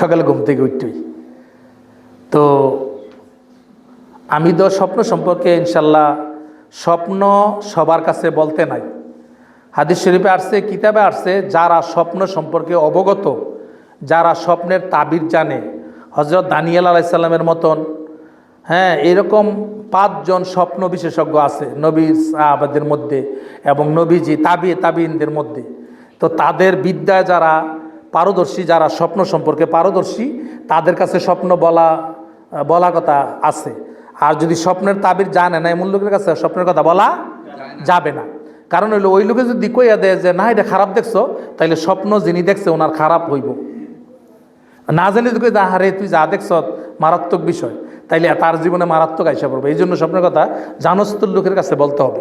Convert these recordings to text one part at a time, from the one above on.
সকালে ঘুম থেকে উঠতেই। তো আমি তো স্বপ্ন সম্পর্কে ইনশাল্লাহ স্বপ্ন সবার কাছে বলতে নাই। হাদিস শরীফে আসছে, কিতাবে আসছে, যারা স্বপ্ন সম্পর্কে অবগত, যারা স্বপ্নের তাবির জানে হজরত দানিয়াল আলাইসাল্লামের মতন হ্যাঁ এরকম পাঁচজন স্বপ্ন বিশেষজ্ঞ আছে, নবী সাহাবাদের মধ্যে এবং নবীজি তাবি তাবিনদের মধ্যে। তো তাদের বিদ্যায় যারা পারদর্শী, যারা স্বপ্ন সম্পর্কে পারদর্শী, তাদের কাছে স্বপ্ন বলা বলা কথা আছে। আর যদি স্বপ্নের তাবির জানে না, এমন লোকের কাছে স্বপ্নের কথা বলা যাবে না। কারণ হইল, ওই লোকে যদি কইয়া দেয় যে, না, এটা খারাপ দেখছ তাহলে স্বপ্ন যিনি দেখছে, ওনার খারাপ হইব। না জানি তুই যা হারে তুই যা দেখছ, মারাত্মক বিষয়। তাইলে তার জীবনে মারাত্মক আইসা পড়বে। এই জন্য স্বপ্নের কথা জানস্তর লোকের কাছে বলতে হবে।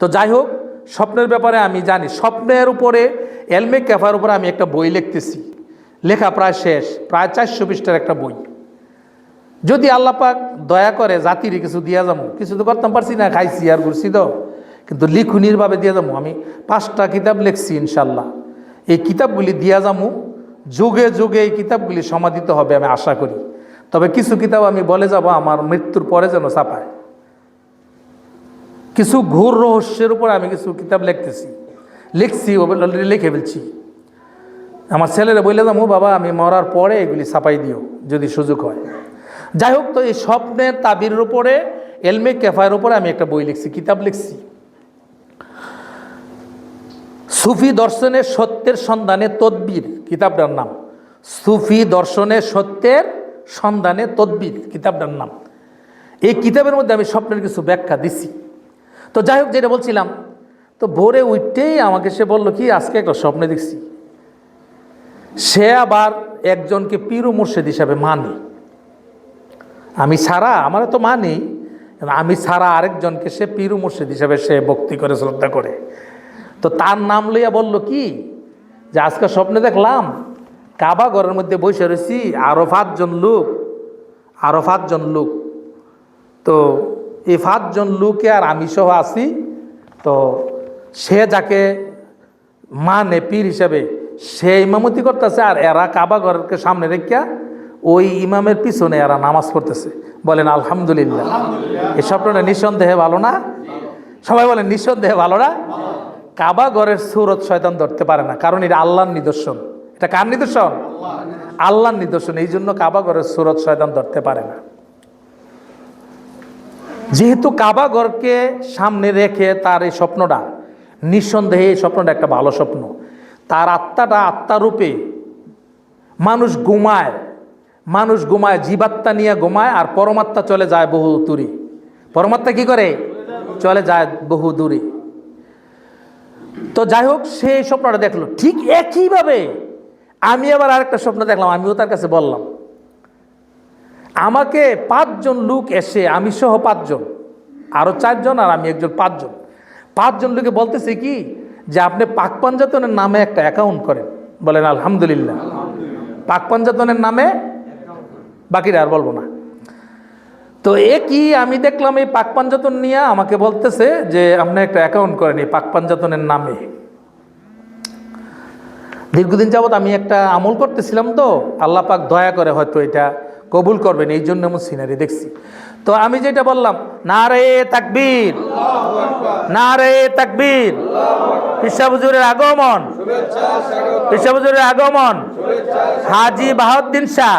তো যাই হোক, স্বপ্নের ব্যাপারে আমি জানি, স্বপ্নের উপরে এলমে ক্যাফার উপরে আমি একটা বই লিখতেছি। লেখা প্রায় শেষ, প্রায় চারশো পৃষ্ঠার একটা বই। যদি আল্লাপাক দয়া করে জাতির কিছু দিয়া যাব কিছু তো করতাম পারছি না, খাইছি আর ঘুরছি তো। কিন্তু লিখুনিরভাবে দিয়ে যাব আমি পাঁচটা কিতাব লিখছি ইনশাল্লাহ এই কিতাবগুলি দিয়া যাব যুগে যুগে এই কিতাবগুলি সমাধিত হবে আমি আশা করি। তবে কিছু কিতাব আমি বলে যাব, আমার মৃত্যুর পরে যেন ছাপায়। কিছু ঘোর রহস্যের উপর আমি কিছু কিতাব লিখতেছি। লিখছি অলরেডি লিখে ফেলছি। আমার ছেলেরা বললে যাব বাবা, আমি মরার পরে এগুলি ছাপাই দিও, যদি সুযোগ হয়। যাই হোক, তো এই স্বপ্নের তাবির উপরে, এলমে ক্যাফায়ের উপরে আমি একটা বই লিখছি, কিতাব লিখছি। সুফি দর্শনের সত্যের সন্ধানে তদ্বির, কিতাবটার নাম। সুফি দর্শনের সত্যের সন্ধানে তদ্বির, কিতাবটার নাম। এই কিতাবের মধ্যে আমি স্বপ্নের কিছু ব্যাখ্যা দিছি। তো যাই হোক, যেটা বলছিলাম তো ভোরে উঠতেই আমাকে সে বলল, কি, আজকে একটা স্বপ্নে দেখছি। সে আবার একজনকে পীর মুর্শেদ হিসাবে মানে। আমি ছাড়া আমার তো মানি, আমি ছাড়া আরেকজনকে সে পীর মুর্শেদ হিসাবে সে ভক্তি করে, শ্রদ্ধা করে। তো তার নাম লইয়া বলল, কি, যে আজকে স্বপ্নে দেখলাম, কাবা ঘরের মধ্যে বসে রয়েছি আরও পাঁচজন লোক আরও পাঁচজন লোক। তো এই পাঁচজন লোকে আর আমি সহ আছি, তো সে যাকে মানে পীর হিসাবে সে ইমামতি করতেছে আর এরা কাবা ঘরকে সামনে রেখা ওই ইমামের পিছনে এরা নামাজ পড়তেছে। বলেন আলহামদুলিল্লাহ। এই স্বপ্নটা নিঃসন্দেহে ভালো না? সবাই বলেন নিঃসন্দেহে ভালো না? কাবা ঘরের সুরত শয়তান ধরতে পারে না কারণ এটা আল্লাহর নিদর্শন। এটা কার নিদর্শন? আল্লাহর নিদর্শন। এই জন্য কাবা ঘরের সুরত শয়তান ধরতে পারে না। যেহেতু কাবা ঘরকে সামনে রেখে তার এই স্বপ্নটা নিঃসন্দেহে এই স্বপ্নটা একটা ভালো স্বপ্ন। তার আত্মাটা আত্মারূপে মানুষ ঘুমায় মানুষ ঘুমায়, জীবাত্মা নিয়ে ঘুমায় আর পরমাত্মা চলে যায় বহু দূরে। পরমাত্মা কি করে? চলে যায় বহু দূরে। তো যাই হোক, সে স্বপ্নটা দেখল। ঠিক একইভাবে আমি আবার আরেকটা স্বপ্ন দেখলাম, আমিও তার কাছে বললাম, আমাকে পাঁচজন লোক এসে, আমি সহ পাঁচজন আরও চারজন আর আমি একজন পাঁচজন পাঁচজন লোকে বলতেছে কি যে আপনি পাক পাঞ্জাতনের নামে একটা অ্যাকাউন্ট করেন। বলেন আলহামদুলিল্লাহ। পাক পাঞ্জাতনের নামে বাকিরা আর বলব না। তো এ কি আমি দেখলাম এই পাক পাঞ্জাতন নিয়ে আমাকে বলতেছে যে আপনি একটা অ্যাকাউন্ট করেন এই পাক পাঞ্জাতনের নামে। দীর্ঘদিন যাবৎ আমি একটা আমল করতেছিলাম তো আল্লাহ পাক দয়া করে হয়তো এটা কবুল করবেন, এই জন্য আমি সিনারি দেখছি। তো আমি যেটা বললাম না রে তাকবীর না রে তাকবীর পিসাবুজুরের আগমন পিসাবুজুরের আগমন, হাজি বাহাউদ্দিন শাহ